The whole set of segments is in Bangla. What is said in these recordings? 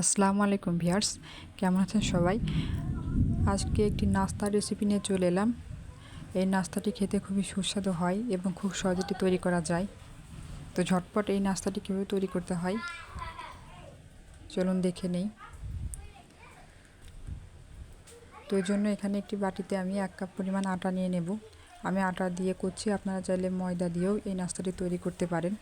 আসসালামু আলাইকুম ভিয়ার্স কেমন আছেন সবাই? আজকে একটি নাস্তার রেসিপি নিয়ে চলে এলাম। এই নাস্তাটি খেতে খুবই সুস্বাদু হয় এবং খুব সহজে এটি তৈরি করা যায়। তো ঝটপট এই নাস্তাটি কীভাবে তৈরি করতে হয়? চলুন দেখে নেই। তো এই জন্য এখানে একটি বাটিতে আমি এক কাপ পরিমাণ আটা নিয়ে নেব। আমি আটা দিয়ে করছি, আপনারা চাইলে ময়দা দিয়েও এই নাস্তাটি তৈরি করতে পারেন।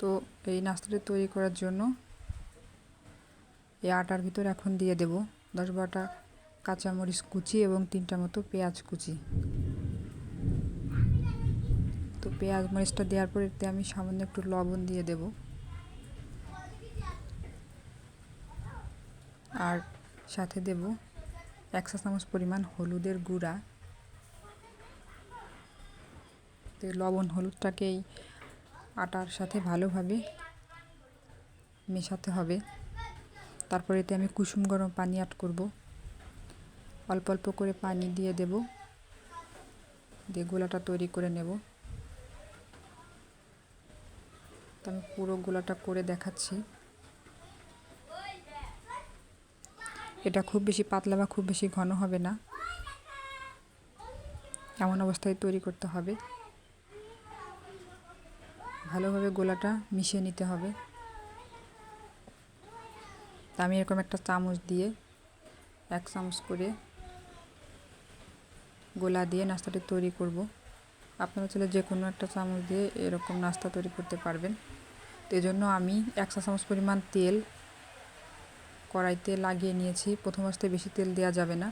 তো এই নাস্তাটি তৈরি করার জন্য এই আটার ভিতর এখন দিয়ে দেব দশ বারোটা কাঁচামরিচ কুচি এবং তিনটা মতো পেঁয়াজ কুচি। তো পেঁয়াজ মরিচটা দেওয়ার পর এতে আমি সামান্য একটু লবণ দিয়ে দেব। আর সাথে দেব একশো চামচ পরিমাণ হলুদের গুঁড়া। লবণ হলুদটাকেই আটার সাথে ভালোভাবে মেশাতে হবে। তারপর এতে আমি কুসুম গরম পানি অ্যাড করব। অল্প অল্প করে পানি দিয়ে দেব। দিয়ে গোলাটা তৈরি করে নেব। তো আমি পুরো গোলাটা করে দেখাচ্ছি। এটা খুব বেশি পাতলা বা খুব বেশি ঘন হবে না। এমন অবস্থায় তৈরি করতে হবে। ভালোভাবে গোলাটা মিশিয়ে নিতে হবে। তা আমি এরকম একটা চামচ দিয়ে এক চামচ করে গোলা দিয়ে নাস্তাটি তৈরি করব। আপনারা চলে যে কোনো একটা চামচ দিয়ে এরকম নাস্তা তৈরি করতে পারবেন। তো জন্য আমি একশো চামচ পরিমাণ তেল কড়াইতে লাগিয়ে নিয়েছি। প্রথম অবস্থায় বেশি তেল দেওয়া যাবে না।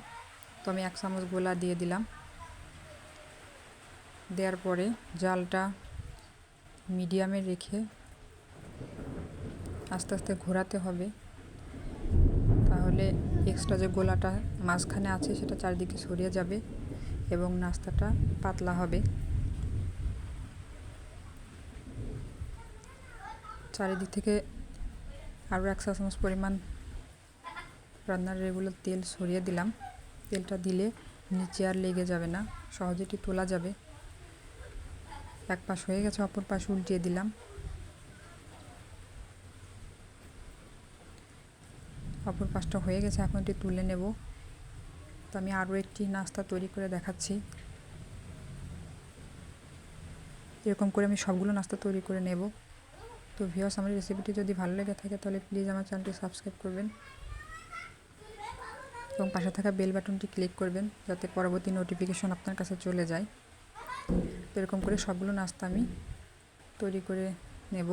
তো আমি এক চামচ গোলা দিয়ে দিলাম। দেওয়ার পরে জালটা মিডিয়ামে রেখে আস্তে আস্তে ঘোরাতে হবে। তাহলে এক্সট্রা যে গোলাটা মাঝখানে আছে সেটা চারিদিকে সরিয়ে যাবে এবং নাস্তাটা পাতলা হবে। চারিদিক থেকে আরও একশো চামচ পরিমাণ রান্নার রেগুলার তেল সরিয়ে দিলাম। তেলটা দিলে নিচে আর লেগে যাবে না, সহজে এটি তোলা যাবে। এক পাশ হয়ে গেছে, অপর পাশ উল্টিয়ে দিলাম। অপর পাশটা হয়ে গেছে, এখন এটি তুলে নেব। তো আমি আরও একটি নাস্তা তৈরি করে দেখাচ্ছি। এরকম করে আমি সবগুলো নাস্তা তৈরি করে নেব। তো ভিওস আমার রেসিপিটি যদি ভালো লেগে থাকে, তাহলে প্লিজ আমার চ্যানেলটি সাবস্ক্রাইব করবেন এবং পাশে থাকা বেল বাটনটি ক্লিক করবেন, যাতে পরবর্তী নোটিফিকেশন আপনার কাছে চলে যায়। তো এরকম করে সবগুলো নাস্তা আমি তৈরি করে নেব।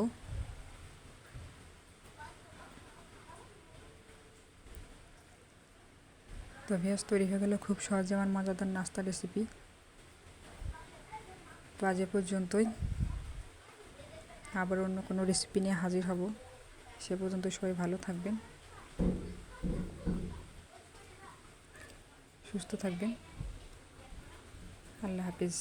তো ভেজ তৈরি হয়ে গেলে খুব সহজে আমার মজাদার নাস্তা রেসিপি তো আজ পর্যন্তই। আবার অন্য কোনো রেসিপি নিয়ে হাজির হব। সে পর্যন্ত সবাই ভালো থাকবেন। সুস্থ থাকবেন। আল্লাহ হাফিজ।